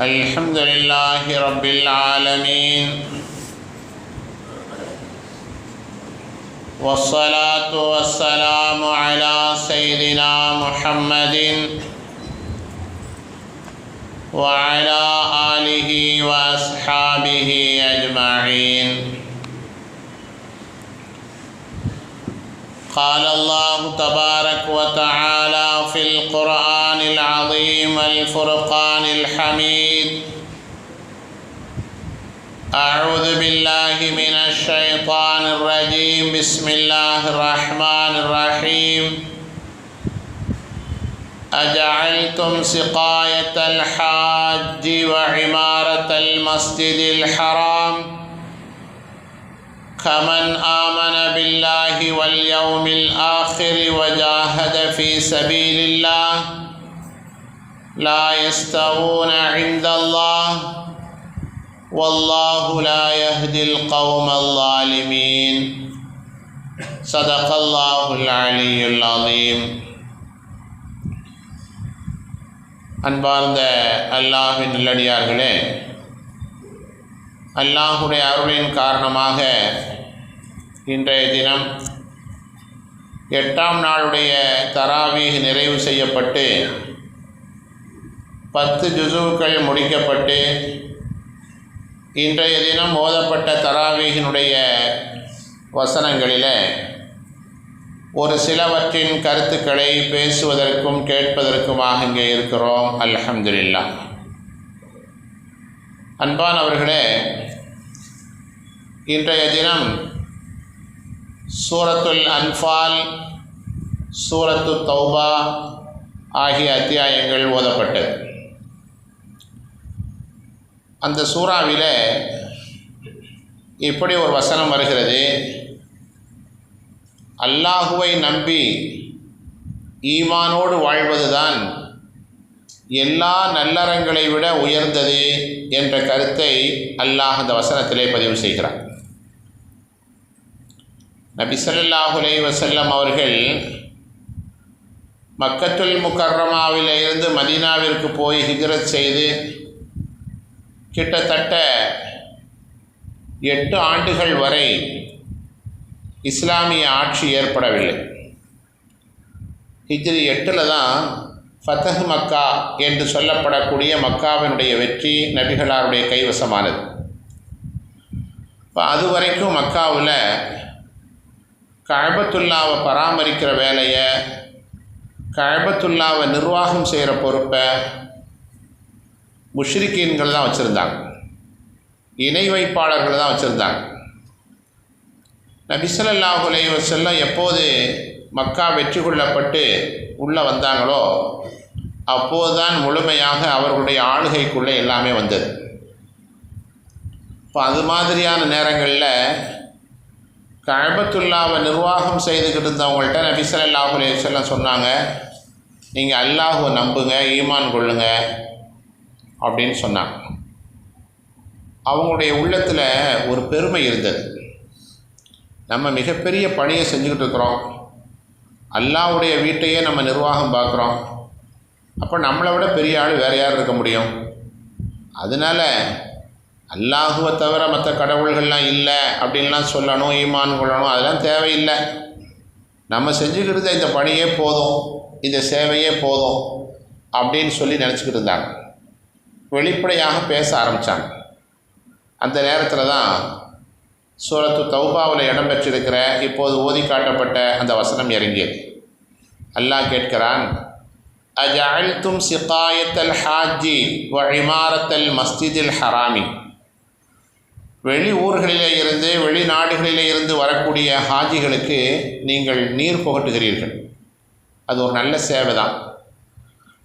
الحمد لله رب العالمين. والصلاة والسلام على سيدنا محمد وعلى آله وأصحابه أجمعين. قال الله تبارك وتعالى في القرآن العظيم الفرقان الحميد. أعوذ بالله من الشيطان الرجيم. بسم الله الرحمن الرحيم. أجعلتم سقاية الحاج وعمارة المسجد الحرام كمن آمن بالله واليوم الآخر وجاهد في سبيل الله لا يستوون عند الله والله لا يهدي القوم الظالمين صدق الله العلي العظيم அன்பார்ந்த அல்லாஹின் நல்லடியார்களே அல்லாஹுடைய அருளின் காரணமாக இன்றைய தினம் எட்டாம் நாளுடைய தராவீஹ் நிறைவு செய்யப்பட்டு பத்து ஜுசுக்கள் முடிக்கப்பட்டு இன்றைய தினம் ஓதப்பட்ட தராவீகினுடைய வசனங்களில் ஒரு சிலவற்றின் கருத்துக்களை பேசுவதற்கும் கேட்பதற்குமாக இங்கே இருக்கிறோம். அல்ஹம்துலில்லா அன்பானவர்களே இன்றைய தினம் சூரத்துல் அன்ஃபால் சூரத்து தௌபா ஆகிய அத்தியாயங்கள் ஓதப்பட்டது. அந்த சூறாவில் இப்படி ஒரு வசனம் வருகிறது. அல்லாஹுவை நம்பி ஈமானோடு வாழ்வதுதான் எல்லா நல்லறங்களை விட உயர்ந்தது என்ற கருத்தை அல்லாஹ் அந்த வசனத்திலே பதிவு செய்கிறார் நபி ஸல்லல்லாஹு வசல்லம் அவர்கள் மக்கத்துல் முக்கர்ரமாவில் இருந்து மதீனாவிற்கு போய் ஹிஜரத் செய்து கிட்டத்தட்ட எட்டு ஆண்டுகள் வரை இஸ்லாமிய ஆட்சி ஏற்படவில்லை. ஹிஜ்ரி எட்டில் தான் ஃபத்தஹ் மக்கா என்று சொல்லப்படக்கூடிய மக்காவினுடைய வெற்றி நபிகளாருடைய கைவசமானது. இப்போ அது வரைக்கும் மக்காவில் கழபத்துல்லாவை பராமரிக்கிற வேலையை கழபத்துல்லாவை நிர்வாகம் செய்கிற பொறுப்பை முஷ்ரிக்கீன்கள் தான் வச்சுருந்தாங்க. இணை வைப்பாளர்கள் தான் வச்சுருந்தாங்க. நபிசல்லாஹு செல்லம் எப்போது மக்கா வெற்றி கொள்ளப்பட்டு உள்ளே வந்தாங்களோ அப்போதுதான் முழுமையாக அவர்களுடைய ஆளுகைக்குள்ளே எல்லாமே வந்தது. இப்போ அது மாதிரியான நேரங்களில் கழபத்துல்லாவை நிர்வாகம் செய்துக்கிட்டு இருந்தவங்கள்ட்ட நபி அல்லாஹு அலைஹி சொன்னாங்க நீங்கள் அல்லாஹுவை நம்புங்க ஈமான் கொள்ளுங்க அப்படின்னு சொன்னாங்க. அவங்களுடைய உள்ளத்தில் ஒரு பெருமை இருந்தது. நம்ம மிகப்பெரிய பணியை செஞ்சுக்கிட்டு இருக்கிறோம். அல்லாவுடைய வீட்டையே நம்ம நிர்வாகம் பார்க்குறோம். அப்போ நம்மளை விட பெரிய ஆள் வேறு யார் இருக்க முடியும்? அதனால் அல்லாஹுவை தவிர மற்ற கடவுள்கள்லாம் இல்லை அப்படின்லாம் சொல்லணும் ஈமான் கொள்ளணும் அதெல்லாம் தேவையில்லை. நம்ம செஞ்சுக்கிட்டு இந்த பணியே போதும் இந்த சேவையே போதும் அப்படின்னு சொல்லி நினச்சிக்கிட்டு இருந்தாங்க. வெளிப்படையாக பேச ஆரம்பித்தாங்க அந்த நேரத்தில் தான் சூரத்து தௌபாவில் இடம்பெற்றிருக்கிற இப்போது ஓதி காட்டப்பட்ட அந்த வசனம் இறங்கியது. அல்லாஹ் கேட்கிறான் அஜஅல்தும் சிகாயத்தல் ஹாஜி வ இமாரத்தல் மஸ்ஜிதில் ஹராமி? வெளி ஊர்களிலே இருந்து வெளிநாடுகளிலே இருந்து வரக்கூடிய ஹாஜிகளுக்கு நீங்கள் நீர் புகட்டுகிறீர்கள். அது ஒரு நல்ல சேவை தான்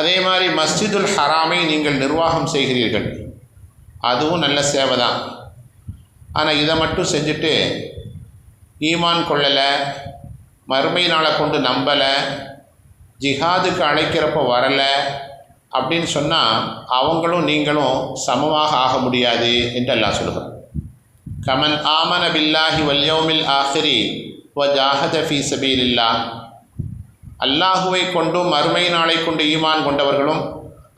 அதே மாதிரி மஸ்ஜிதுல் ஹராமை நீங்கள் நிர்வாகம் செய்கிறீர்கள். அதுவும் நல்ல சேவை தான் ஆனால் இதை மட்டும் செஞ்சுட்டு ஈமான் கொள்ளலை மறுமை நாளை கொண்டு நம்பலை ஜிஹாதுக்கு அழைக்கிறப்ப வரலை அப்படின்னு சொன்னால் அவங்களும் நீங்களும் சமமாக ஆக முடியாது என்று எல்லாம் சொல்லுகிறோம் கமன் ஆமன பில்லாஹி வல்யோமில் ஆஹிரி வ ஜாஹத ஃபீ சபீலில்லா அல்லாஹுவை கொண்டும் மறுமை நாளை கொண்டு ஈமான் கொண்டவர்களும்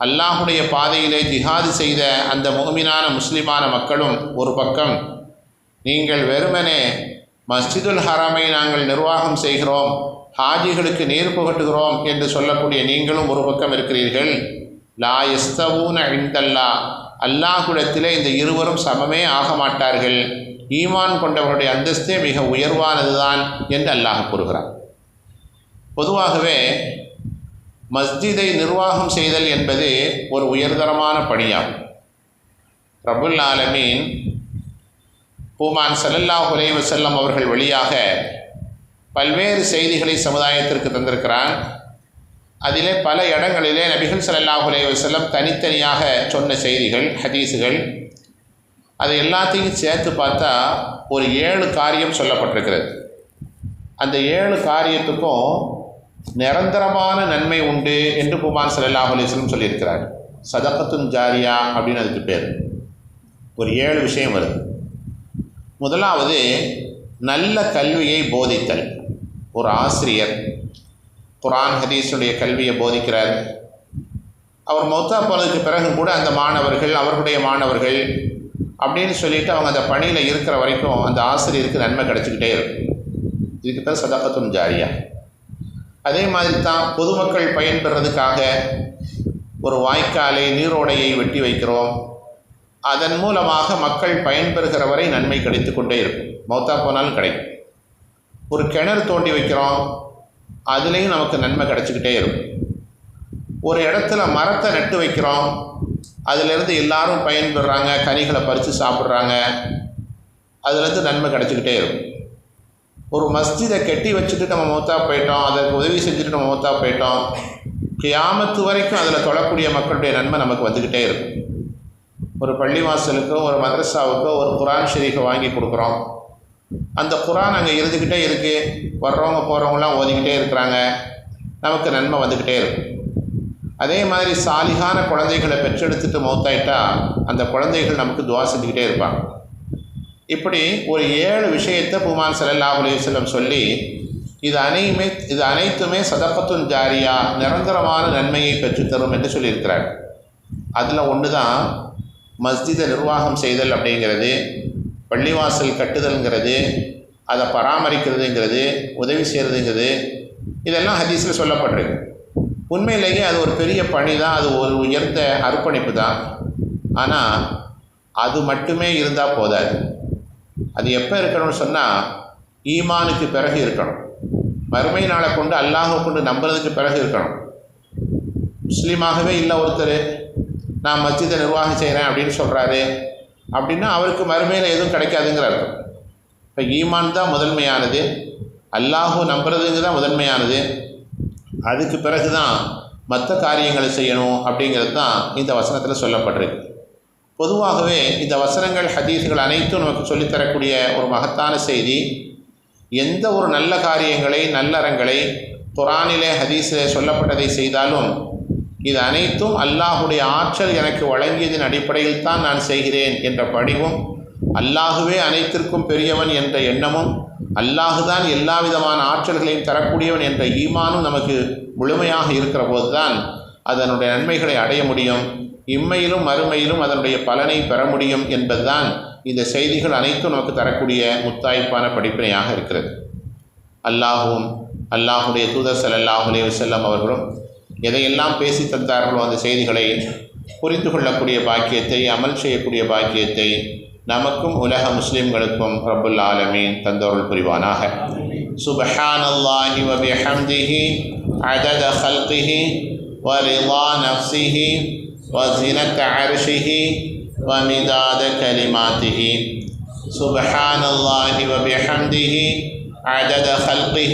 அல்லாஹுடைய பாதையிலே ஜிஹாது செய்த அந்த முகமினான முஸ்லிமான மக்களும் ஒரு பக்கம். நீங்கள் வெறுமனே மஸ்ஜிதுல் ஹராமை நாங்கள் நிர்வாகம் செய்கிறோம் ஹாஜிகளுக்கு நீர் புகட்டுகிறோம் என்று சொல்லக்கூடிய நீங்களும் ஒரு பக்கம் இருக்கிறீர்கள். லா எஸ்தவூன இந்தல்லா அல்லாஹுடத்திலே இந்த இருவரும் சமமே ஆக மாட்டார்கள். ஈமான் கொண்டவர்களுடைய அந்தஸ்தே மிக உயர்வானதுதான் என்று அல்லாஹ் கூறுகிறார் பொதுவாகவே மஸ்ஜிதை நிர்வாகம் செய்தல் என்பது ஒரு உயர்தரமான பணியாகும். ரபுல் ஆலமீன் பூமான் சல்லல்லாஹ் உலை வசல்லம் அவர்கள் வழியாக பல்வேறு செய்திகளை சமுதாயத்திற்கு தந்திருக்கிறான். அதிலே பல இடங்களிலே நபிகள் ஸல்லல்லாஹு அலைஹி தனித்தனியாக சொன்ன செய்திகள் ஹதீஸுகள். அது எல்லாத்தையும் சேர்த்து பார்த்தா ஒரு ஏழு காரியம் சொல்லப்பட்டிருக்கிறது. அந்த ஏழு காரியத்துக்கும் நிரந்தரமான நன்மை உண்டு என்று புமான் ஸல்லல்லாஹு அலைஹி சொல்லியிருக்கிறார். சதகத்துன் ஜாரியா அப்படின்னு அதுக்கு பேர். ஒரு ஏழு விஷயம் வருது. முதலாவது நல்ல கல்வியை போதித்தல். ஒரு ஆசிரியர் குரான் ஹதீஸுடைய கல்வியை போதிக்கிறார். அவர் மௌத்தா போனதுக்கு பிறகு கூட அந்த மாணவர்கள் அவர்களுடைய மாணவர்கள் அப்படின்னு சொல்லிட்டு அவங்க அந்த பணியில் இருக்கிற வரைக்கும் அந்த ஆசிரியருக்கு நன்மை கிடச்சிக்கிட்டே இருக்கும். இதுக்கு பேர் சதகத்துன் ஜாரியா. அதே மாதிரி தான் பொதுமக்கள் பயன்பெறதுக்காக ஒரு வாய்க்காலை நீரோடையை வெட்டி வைக்கிறோம். அதன் மூலமாக மக்கள் பயன்பெறுகிற வரை நன்மை கிடைத்து கொண்டே இருக்கும். மௌத்தா போனாலும் கிடைக்கும். ஒரு கிணறு தோண்டி வைக்கிறோம். அதுலேயும் நமக்கு நன்மை கிடச்சிக்கிட்டே இருக்கும். ஒரு இடத்துல மரத்தை நட்டு வைக்கிறோம். அதுலேருந்து எல்லாரும் பயன்பெறுறாங்க கனிகளை பறித்து சாப்பிட்றாங்க. அதுலேருந்து நன்மை கிடச்சிக்கிட்டே இருக்கும். ஒரு மஸ்ஜிதை கட்டி வச்சுட்டு நம்ம மூத்தா போயிட்டோம் அதற்கு உதவி செஞ்சுட்டு நம்ம மூத்தா போயிட்டோம் கியாமத்து வரைக்கும் அதில் தொழக்கூடிய மக்களுடைய நன்மை நமக்கு வந்துக்கிட்டே இருக்கும். ஒரு பள்ளிவாசலுக்கோ ஒரு மதரசாவுக்கோ ஒரு குரான் ஷெரீஃபை வாங்கி கொடுக்குறோம். அந்த குரான் அங்கே இருந்துக்கிட்டே இருக்குது வர்றவங்க போகிறவங்களாம் ஓதிக்கிட்டே இருக்கிறாங்க. நமக்கு நன்மை வந்துக்கிட்டே இருக்கும். அதே மாதிரி சாலிகான குழந்தைகளை பெற்றெடுத்துட்டு மௌத்தாயிட்டா அந்த குழந்தைகள் நமக்கு துவா செஞ்சுக்கிட்டே இருப்பாங்க. இப்படி ஒரு ஏழு விஷயத்தை புமான் சல்லல்லாஹு அலைஹி சொல்லி இது அனைமே இது அனைத்துமே சதப்பத்துன் ஜாரியா நிரந்தரமான நன்மையை பெற்றுத்தரும் என்று சொல்லியிருக்கிறார். அதில் ஒன்று தான் மஸ்ஜிதை நிர்வாகம் செய்தல் அப்படிங்கிறது. பள்ளிவாசல் கட்டுதல்ங்கிறது அதை பராமரிக்கிறதுங்கிறது உதவி செய்கிறதுங்கிறது இதெல்லாம் ஹதீஸில் சொல்லப்படுறது உண்மையிலேயே அது ஒரு பெரிய பணி தான் அது ஒரு உயர்ந்த அர்ப்பணிப்பு தான். ஆனால் அது மட்டுமே இருந்தால் போதாது. அது எப்போ இருக்கணும்னு சொன்னால் ஈமானுக்கு பிறகு இருக்கணும். மறுமை நாளை கொண்டு அல்லாஹை கொண்டு நம்புறதுக்கு பிறகு இருக்கணும். முஸ்லீமாகவே இல்லை ஒருத்தர் நான் மஸ்ஜிதை நிர்வாகம் செய்கிறேன் அப்படின்னு சொல்கிறாரு அப்படின்னா அவருக்கு மறுமையில் எதுவும் கிடைக்காதுங்கிற அர்த்தம். இப்போ ஈமான் தான் முதன்மையானது. அல்லாஹு நம்புறதுங்க தான் முதன்மையானது. அதுக்கு பிறகு தான் மற்ற காரியங்களை செய்யணும் அப்படிங்கிறது தான் இந்த வசனத்தில் சொல்லப்பட்டிருக்கு. பொதுவாகவே இந்த வசனங்கள் ஹதீஸ்கள் அனைத்தும் நமக்கு சொல்லித்தரக்கூடிய ஒரு மகத்தான செய்தி. எந்த ஒரு நல்ல காரியங்களை நல்லறங்களை குரானிலே ஹதீஸிலே சொல்லப்பட்டதை செய்தாலும் இது அனைத்தும் அல்லாஹுடைய ஆற்றல் எனக்கு வழங்கியதன் அடிப்படையில் தான் நான் செய்கிறேன் என்ற படிவும் அல்லாஹுவே அனைத்திற்கும் பெரியவன் என்ற எண்ணமும் அல்லாஹுதான் எல்லா விதமான ஆற்றல்களையும் தரக்கூடியவன் என்ற ஈமானும் நமக்கு முழுமையாக இருக்கிற போதுதான் அதனுடைய நன்மைகளை அடைய முடியும். இம்மையிலும் மறுமையிலும் அதனுடைய பலனை பெற முடியும் என்பதுதான் இந்த செய்திகள் அனைத்தும் நமக்கு தரக்கூடிய முத்தாய்ப்பான படிப்பினையாக இருக்கிறது. அல்லாஹும் அல்லாஹுடைய தூதர் ஸல்லல்லாஹு செல்லம் அவர்களும் எதையெல்லாம் பேசி தந்தார்களோ அந்த செய்திகளை புரிந்து கொள்ளக்கூடிய பாக்கியத்தை அமல் செய்யக்கூடிய பாக்கியத்தை நமக்கும் உலக முஸ்லிம்களுக்கும் ரபுல் ஆலமீன் தந்தோர்கள் புரிவானாக. سبحان الله وبحمده عدد خلقه வ نفسه وزنة வ ومداد كلماته سبحان الله وبحمده عدد خلقه